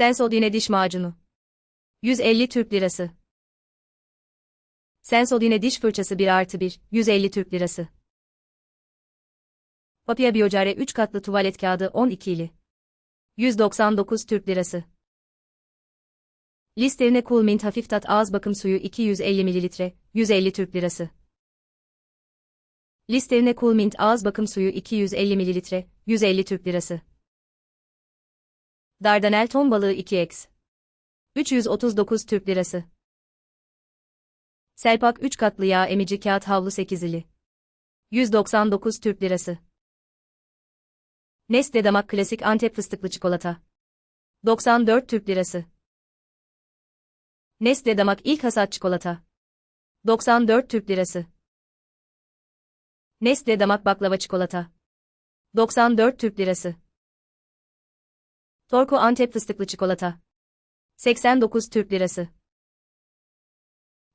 Sensodyne diş macunu. 150 Türk lirası. Sensodyne diş fırçası 1 artı 1, 150 Türk lirası. Papia Biocare 3 katlı tuvalet kağıdı 12 ili. 199 Türk lirası. Listerine Cool Mint hafif tat ağız bakım suyu 250 ml, 150 Türk lirası. Listerine Cool Mint ağız bakım suyu 250 ml, 150 Türk lirası. Dardanel ton balığı 2x. 339 Türk lirası. Selpak 3 katlı yağ emici kağıt havlu 8'li. 199 Türk lirası. Nestle Damak Klasik Antep fıstıklı çikolata. 94 Türk lirası. Nestle Damak ilk hasat çikolata. 94 Türk lirası. Nestle Damak baklava çikolata. 94 Türk lirası. Torku Antep fıstıklı çikolata. 89 Türk lirası.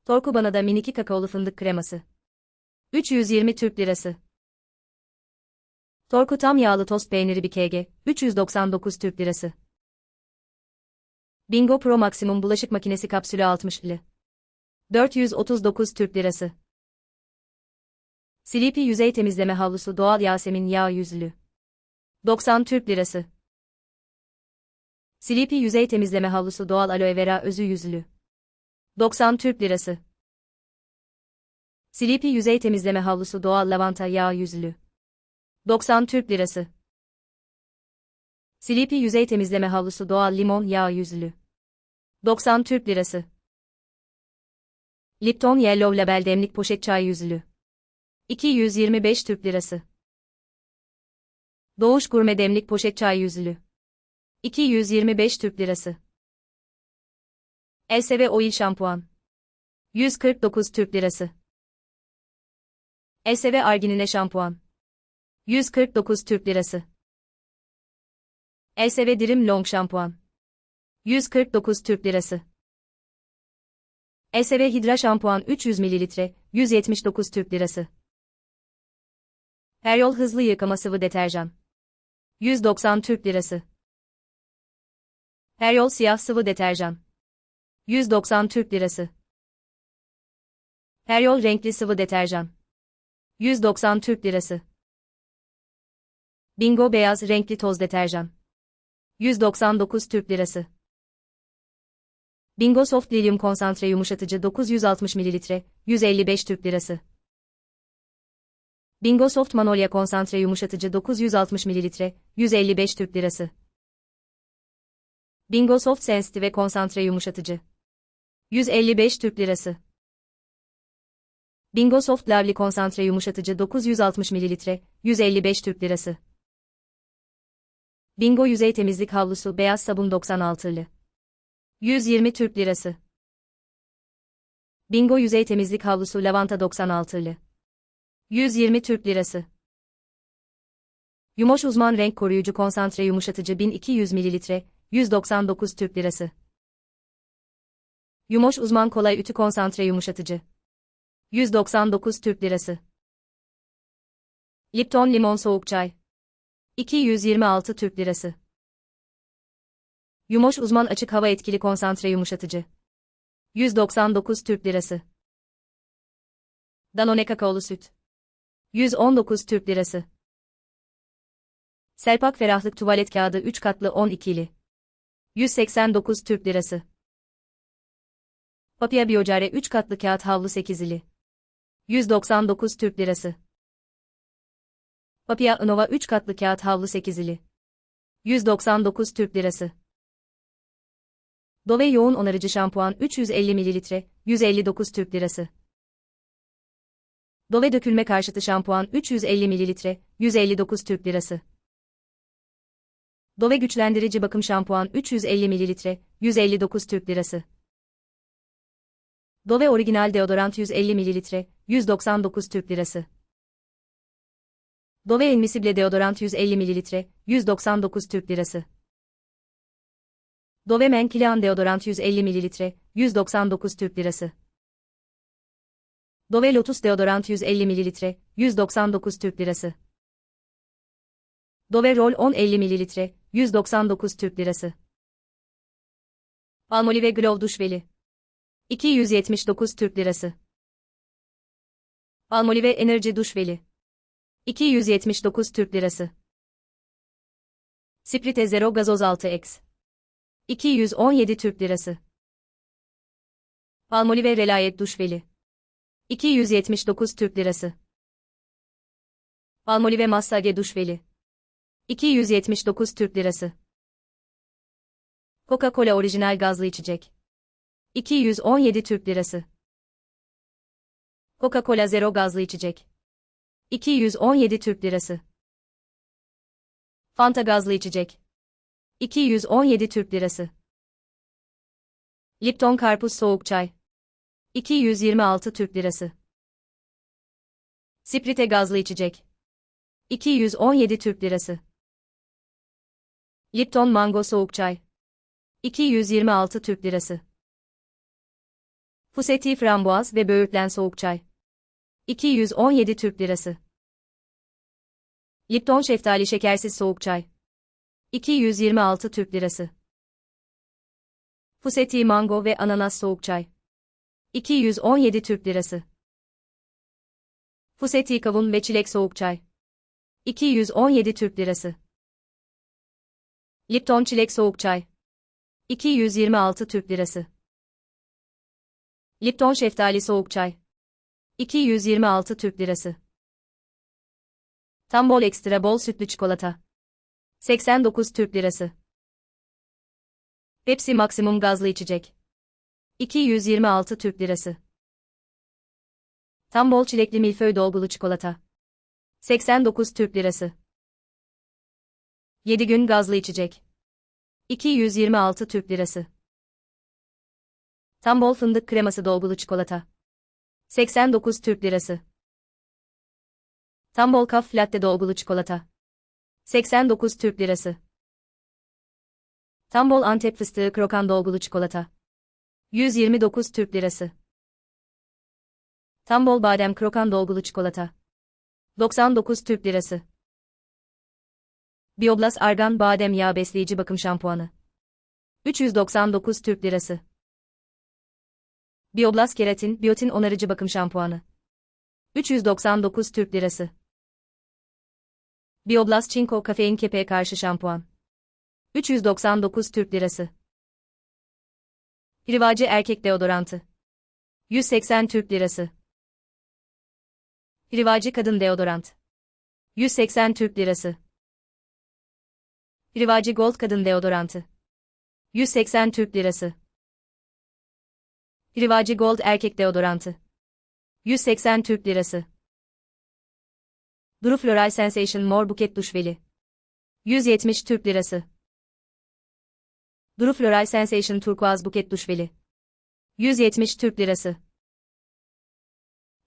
Torku Banada miniki kakaolu fındık kreması. 320 Türk lirası. Torku tam yağlı tost peyniri bir kg, 399 Türk lirası. Bingo Pro Maximum bulaşık makinesi kapsülü 60'lı. 439 Türk lirası. Sleepy yüzey temizleme havlusu doğal Yasemin yağ yüzlü. 90 Türk lirası. Sleepy yüzey temizleme havlusu doğal aloe vera özü yüzlü. 90 Türk lirası. Sleepy yüzey temizleme havlusu doğal lavanta yağ yüzlü. 90 Türk lirası. Sleepy yüzey temizleme havlusu doğal limon yağ yüzlü. 90 Türk lirası. Lipton Yellow Label demlik poşet çay yüzlü. 225 Türk lirası. Doğuş Gurme demlik poşet çay yüzlü. 225 Türk lirası. Elseve Oil şampuan. 149 Türk lirası. Elseve Arginine şampuan. 149 Türk lirası. Elseve Dirim Long şampuan. 149 Türk lirası. Elseve Hidra şampuan 300 ml, 179 Türk lirası. Peryol hızlı yıkama sıvı deterjan. 190 Türk lirası. Peryol siyah sıvı deterjan. 190 Türk lirası. Peryol renkli sıvı deterjan. 190 Türk lirası. Bingo beyaz renkli toz deterjan. 199 Türk lirası. Bingo Soft Lilium konsantre yumuşatıcı 960 ml, 155 Türk lirası. Bingo Soft Manolya konsantre yumuşatıcı 960 ml, 155 Türk lirası. Bingo Soft Sensitive konsantre yumuşatıcı. 155 Türk lirası. Bingo Soft Lovely konsantre yumuşatıcı 960 ml, 155 Türk lirası. Bingo yüzey temizlik havlusu beyaz sabun 96'lı. 120 Türk lirası. Bingo yüzey temizlik havlusu lavanta 96'lı. 120 Türk lirası. Yumoş uzman renk koruyucu konsantre yumuşatıcı 1200 ml, 199 Türk lirası. Yumoş uzman kolay ütü konsantre yumuşatıcı. 199 Türk lirası. Lipton limon soğuk çay. 226 Türk lirası. Yumoş uzman açık hava etkili konsantre yumuşatıcı. 199 Türk lirası. Danone kakaolu süt. 119 Türk lirası. Selpak ferahlık tuvalet kağıdı 3 katlı 12'li. 189 Türk lirası. Papia Biocare 3 katlı kağıt havlu 8'li. 199 Türk lirası. Papia Nova 3 katlı kağıt havlu 8'li. 199 Türk lirası. Dove yoğun onarıcı şampuan 350 ml, 159 Türk lirası. Dove dökülme karşıtı şampuan 350 ml, 159 Türk lirası. Dove güçlendirici bakım şampuan 350 ml, 159 Türk lirası. Dove orijinal deodorant 150 ml, 199 Türk lirası. Dove Invisible deodorant 150 ml, 199 Türk lirası. Dove Men Kilian deodorant 150 ml, 199 Türk lirası. Dove Lotus deodorant 150 ml, 199 Türk lirası. Dove Roll 10 50 ml, 199 Türk lirası. Palmolive Glow Duşveli. 279 Türk Lirası. Palmolive Enerji Duşveli. 279 Türk Lirası. Sprite Zero Gazoz 6X. 217 Türk Lirası. Palmolive Relayet Duşveli. 279 Türk Lirası. Palmolive Massage Duşveli. 279 Türk Lirası. Coca-Cola orijinal gazlı içecek. 217 Türk Lirası. Coca-Cola Zero gazlı içecek. 217 Türk Lirası. Fanta gazlı içecek. 217 Türk Lirası. Lipton karpuz soğuk çay. 226 Türk Lirası. Sprite gazlı içecek. 217 Türk Lirası. Lipton mango soğuk çay. 226 Türk Lirası. Fuseti frambuaz ve böğürtlen soğuk çay. 217 Türk Lirası. Lipton şeftali şekersiz soğuk çay. 226 Türk Lirası. Fuseti mango ve ananas soğuk çay. 217 Türk Lirası. Fuseti kavun ve çilek soğuk çay. 217 Türk Lirası. Lipton çilek soğuk çay. 226 Türk Lirası. Lipton şeftali soğuk çay. 226 Türk Lirası. Tam bol ekstra bol sütlü çikolata. 89 Türk Lirası. Pepsi maksimum gazlı içecek. 226 Türk Lirası. Tam bol çilekli milföy dolgulu çikolata. 89 Türk Lirası. 7 gün gazlı içecek. 226 Türk Lirası. Tam bol fındık kreması dolgulu çikolata. 89 Türk Lirası. Tam bol kaf latte dolgulu çikolata. 89 Türk Lirası. Tam bol Antep fıstığı krokan dolgulu çikolata. 129 Türk Lirası. Tam bol badem krokan dolgulu çikolata. 99 Türk Lirası. Bioblas Argan Badem Yağı Besleyici Bakım Şampuanı. 399 Türk Lirası. Bioblas Keratin Biyotin Onarıcı Bakım Şampuanı. 399 Türk Lirası. Bioblas Çinko Kafein Kepeğe Karşı Şampuan. 399 Türk Lirası. Rivacı Erkek Deodorantı. 180 Türk Lirası. Rivacı Kadın Deodorant. 180 Türk Lirası. Rivacı Gold Kadın Deodorantı. 180 Türk Lirası. Rivacı Gold Erkek Deodorantı. 180 Türk Lirası. Duru Floral Sensation Mor Buket Duşveli. 170 Türk Lirası. Duru Floral Sensation Turkuaz Buket Duşveli. 170 Türk Lirası.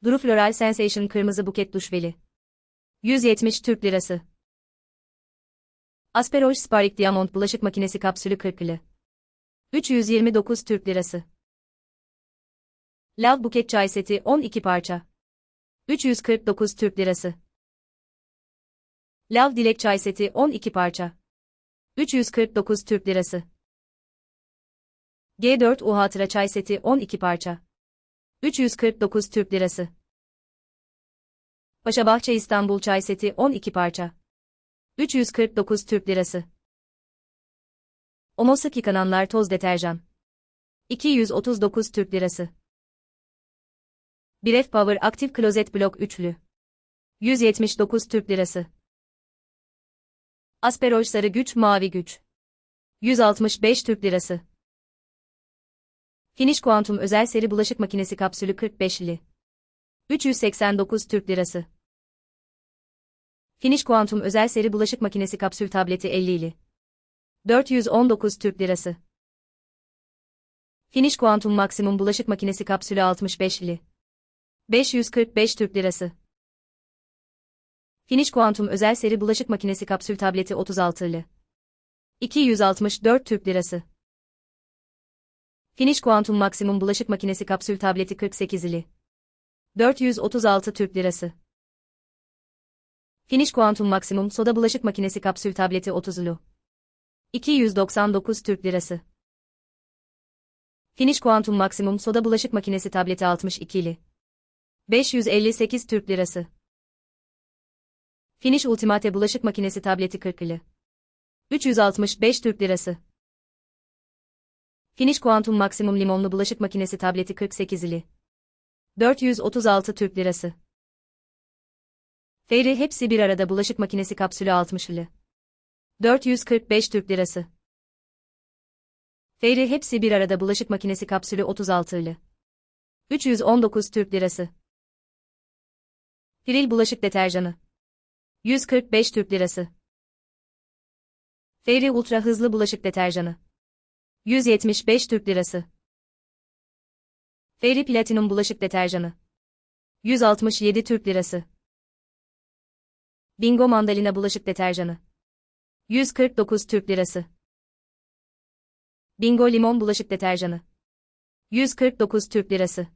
Duru Floral Sensation Kırmızı Buket Duşveli. 170 Türk Lirası. Asperoj Sparik Diamond bulaşık makinesi kapsülü 40'lı. 329 Türk Lirası. Lav buket çay seti 12 parça. 349 Türk Lirası. Lav dilek çay seti 12 parça. 349 Türk Lirası. G4 U hatıra çay seti 12 parça. 349 Türk Lirası. Paşabahçe İstanbul çay seti 12 parça. 349 Türk Lirası. Omosak yıkananlar toz deterjan. 239 Türk Lirası. Bref Power Aktif Klozet Blok üçlü. 179 Türk Lirası. Asperoj Sarı Güç Mavi Güç. 165 Türk Lirası. Finish Quantum Özel Seri Bulaşık Makinesi Kapsülü 45'li. 389 Türk Lirası. Finish Quantum Özel Seri Bulaşık Makinesi Kapsül Tableti 50'li. 419 Türk Lirası. Finish Quantum Maksimum Bulaşık Makinesi Kapsülü 65'li. 545 Türk Lirası. Finish Quantum Özel Seri Bulaşık Makinesi Kapsül Tableti 36'lı. 264 Türk Lirası. Finish Quantum Maksimum Bulaşık Makinesi Kapsül Tableti 48'li. 436 Türk Lirası. Finish Quantum Maksimum Soda Bulaşık Makinesi Kapsül Tableti 30'lu. 299 Türk Lirası. Finish Quantum Maximum Soda Bulaşık Makinesi Tableti 62'li. 558 Türk Lirası. Finish Ultimate Bulaşık Makinesi Tableti 40'lı. 365 Türk Lirası. Finish Quantum Maximum Limonlu Bulaşık Makinesi Tableti 48'li. 436 Türk Lirası. Fairy hepsi bir arada bulaşık makinesi kapsülü 60'lı. 445 Türk Lirası. Fairy hepsi bir arada bulaşık makinesi kapsülü 36'lı. 319 Türk Lirası. Piril bulaşık deterjanı. 145 Türk Lirası. Fairy Ultra hızlı bulaşık deterjanı. 175 Türk Lirası. Fairy Platinum bulaşık deterjanı. 167 Türk Lirası. Bingo mandalina bulaşık deterjanı. 149 Türk Lirası. Bingo limon bulaşık deterjanı. 149 Türk Lirası.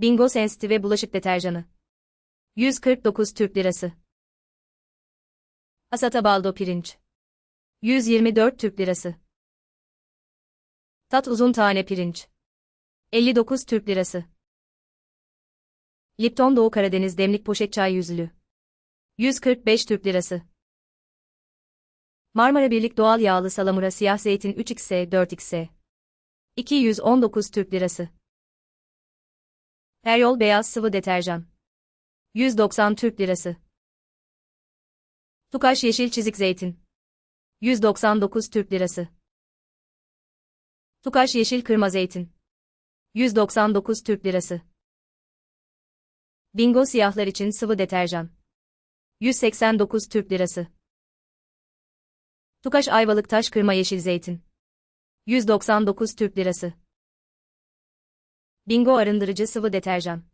Bingo sensitive bulaşık deterjanı. 149 Türk Lirası. Asata baldo pirinç. 124 Türk Lirası. Tat uzun tane pirinç. 59 Türk Lirası. Lipton Doğu Karadeniz demlik poşet çay yüzlü. 145 Türk Lirası. Marmara Birlik doğal yağlı salamura siyah zeytin 3x'e 4x'e. 219 Türk Lirası. Peryol beyaz sıvı deterjan. 190 Türk Lirası. Tukaş yeşil çizik zeytin. 199 Türk Lirası. Tukaş yeşil kırma zeytin. 199 Türk Lirası. Bingo siyahlar için sıvı deterjan. 189 Türk Lirası. Tukaş Ayvalık taş kırma yeşil zeytin. 199 Türk Lirası. Bingo arındırıcı sıvı deterjan.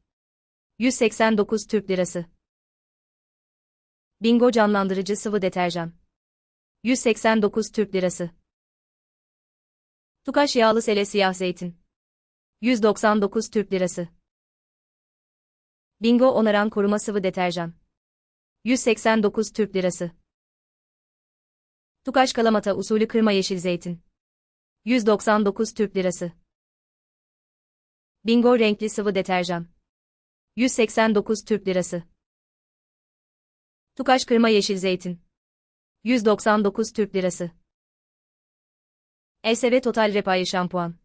189 Türk Lirası. Bingo canlandırıcı sıvı deterjan. 189 Türk Lirası. Tukaş yağlı sele siyah zeytin. 199 Türk Lirası. Bingo onaran koruma sıvı deterjan. 189 Türk Lirası. Tukaş kalamata usulü kırma yeşil zeytin. 199 Türk Lirası. Bingo renkli sıvı deterjan. 189 Türk Lirası. Tukaş kırma yeşil zeytin. 199 Türk Lirası. LSV Total Repayi şampuan.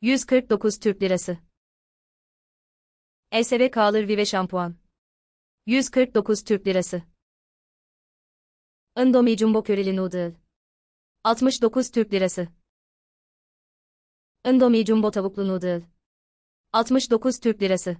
149 Türk Lirası. LSV Color Vive şampuan. 149 Türk Lirası. Indomie Jumbo Körili Noodle. 69 Türk Lirası. Indomie Jumbo Tavuklu Noodle. 69 Türk Lirası.